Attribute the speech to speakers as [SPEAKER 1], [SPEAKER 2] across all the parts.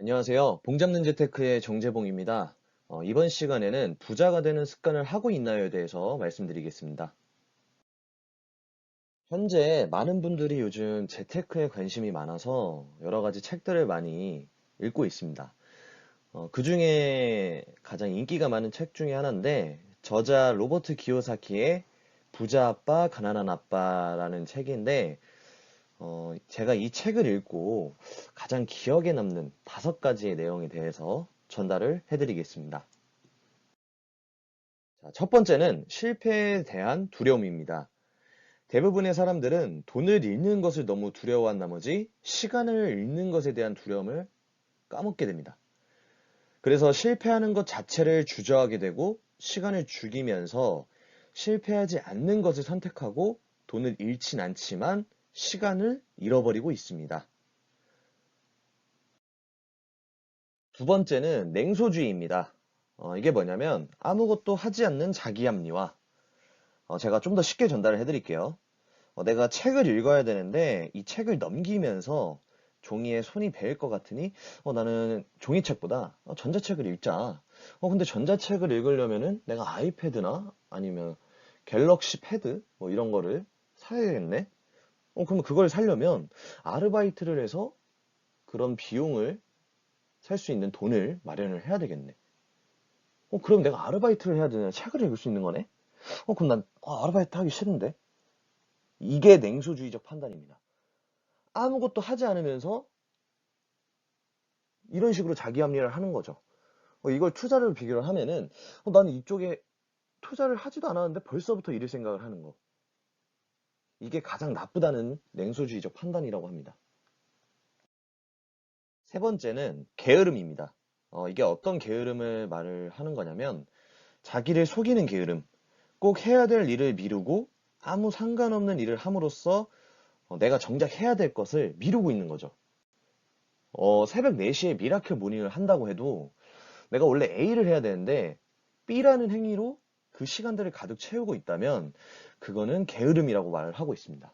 [SPEAKER 1] 안녕하세요. 봉잡는 재테크의 정재봉입니다. 어, 이번 시간에는 부자가 되는 습관을 하고 있나요에 대해서 말씀드리겠습니다. 현재 많은 분들이 요즘 재테크에 관심이 많아서 여러 가지 책들을 많이 읽고 있습니다. 어, 그 중에 가장 인기가 많은 책 중에 하나인데 저자 로버트 기요사키의 부자 아빠, 가난한 아빠라는 책인데 어, 제가 이 책을 읽고 가장 기억에 남는 다섯 가지의 내용에 대해서 전달을 해드리겠습니다. 자, 첫 번째는 실패에 대한 두려움입니다. 대부분의 사람들은 돈을 잃는 것을 너무 두려워한 나머지 시간을 잃는 것에 대한 두려움을 까먹게 됩니다. 그래서 실패하는 것 자체를 주저하게 되고 시간을 죽이면서 실패하지 않는 것을 선택하고 돈을 잃진 않지만 시간을 잃어버리고 있습니다. 두 번째는 냉소주의입니다. 어, 이게 뭐냐면 아무것도 하지 않는 자기 합리화. 어, 제가 좀 더 쉽게 전달을 해드릴게요. 어, 내가 책을 읽어야 되는데 이 책을 넘기면서 종이에 손이 베일 것 같으니 어, 나는 종이책보다 어, 전자책을 읽자. 어, 근데 전자책을 읽으려면은 내가 아이패드나 아니면 갤럭시 패드 뭐 이런 거를 사야겠네. 어, 그럼 그걸 살려면 아르바이트를 해서 그런 비용을 살 수 있는 돈을 마련을 해야 되겠네. 어, 그럼 내가 아르바이트를 해야 되나? 책을 읽을 수 있는 거네? 어, 그럼 난 아, 아르바이트 하기 싫은데? 이게 냉소주의적 판단입니다. 아무것도 하지 않으면서 이런 식으로 자기 합리를 하는 거죠. 어, 이걸 투자를 비교를 하면은 어, 나는 이쪽에 투자를 하지도 않았는데 벌써부터 잃을 생각을 하는 거. 이게 가장 나쁘다는 냉소주의적 판단이라고 합니다. 세 번째는 게으름입니다. 어, 이게 어떤 게으름을 말을 하는 거냐면 자기를 속이는 게으름. 꼭 해야 될 일을 미루고 아무 상관없는 일을 함으로써 어, 내가 정작 해야 될 것을 미루고 있는 거죠. 어, 새벽 4시에 미라클 모닝을 한다고 해도 내가 원래 A를 해야 되는데 B라는 행위로 그 시간들을 가득 채우고 있다면 그거는 게으름이라고 말을 하고 있습니다.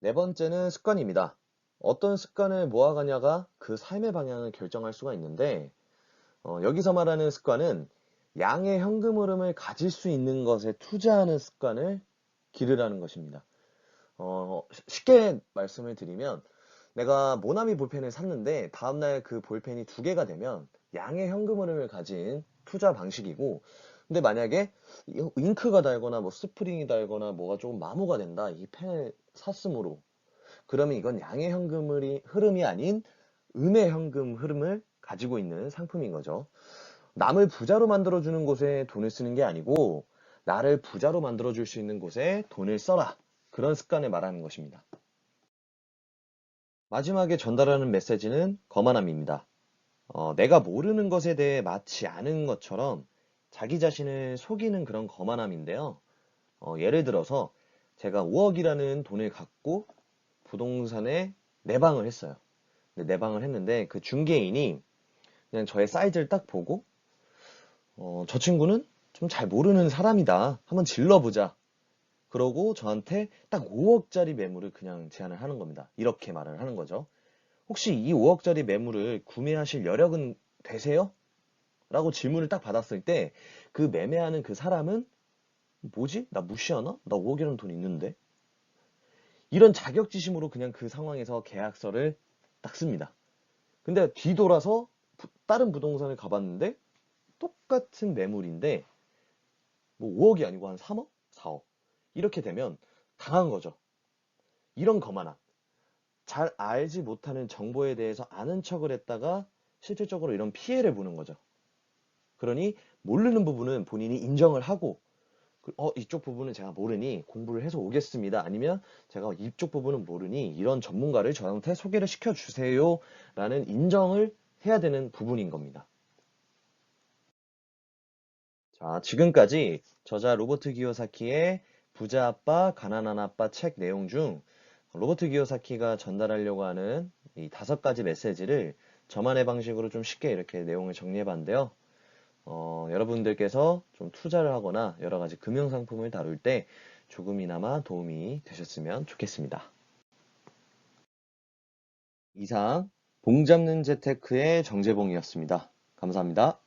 [SPEAKER 1] 네 번째는 습관입니다. 어떤 습관을 모아가냐가 그 삶의 방향을 결정할 수가 있는데 어, 여기서 말하는 습관은 양의 현금 흐름을 가질 수 있는 것에 투자하는 습관을 기르라는 것입니다. 어, 쉽게 말씀을 드리면 내가 모나미 볼펜을 샀는데 다음날 그 볼펜이 두 개가 되면 양의 현금 흐름을 가진 투자 방식이고 근데 만약에 잉크가 달거나 뭐 스프링이 달거나 뭐가 조금 마모가 된다 이 펜을 샀으므로 그러면 이건 양의 현금 흐름이 아닌 음의 현금 흐름을 가지고 있는 상품인 거죠. 남을 부자로 만들어주는 곳에 돈을 쓰는 게 아니고 나를 부자로 만들어줄 수 있는 곳에 돈을 써라. 그런 습관을 말하는 것입니다. 마지막에 전달하는 메시지는 거만함입니다. 어, 내가 모르는 것에 대해 마치 아는 것처럼 자기 자신을 속이는 그런 거만함인데요. 어, 예를 들어서 제가 5억이라는 돈을 갖고 부동산에 내방을 했어요. 내방을 했는데 그 중개인이 그냥 저의 사이즈를 딱 보고 어, 저 친구는 좀 잘 모르는 사람이다. 한번 질러보자. 그러고 저한테 딱 5억짜리 매물을 그냥 제안을 하는 겁니다. 이렇게 말을 하는 거죠. 혹시 이 5억짜리 매물을 구매하실 여력은 되세요? 라고 질문을 딱 받았을 때 그 매매하는 그 사람은 뭐지? 나 무시하나? 나 5억이라는 돈 있는데? 이런 자격지심으로 그냥 그 상황에서 계약서를 딱 씁니다. 근데 뒤돌아서 다른 부동산을 가봤는데 똑같은 매물인데 뭐 5억이 아니고 한 3억? 4억. 이렇게 되면 당한 거죠. 이런 거만함. 잘 알지 못하는 정보에 대해서 아는 척을 했다가 실질적으로 이런 피해를 보는 거죠. 그러니 모르는 부분은 본인이 인정을 하고 그, 어 이쪽 부분은 제가 모르니 공부를 해서 오겠습니다. 아니면 제가 이쪽 부분은 모르니 이런 전문가를 저한테 소개를 시켜 주세요. 라는 인정을 해야 되는 부분인 겁니다. 자, 지금까지 저자 로버트 기요사키의 부자 아빠, 가난한 아빠 책 내용 중 로버트 기요사키가 전달하려고 하는 이 다섯 가지 메시지를 저만의 방식으로 좀 쉽게 이렇게 내용을 정리해 봤는데요. 어, 여러분들께서 좀 투자를 하거나 여러 가지 금융 상품을 다룰 때 조금이나마 도움이 되셨으면 좋겠습니다. 이상 봉 잡는 재테크의 정재봉이었습니다. 감사합니다.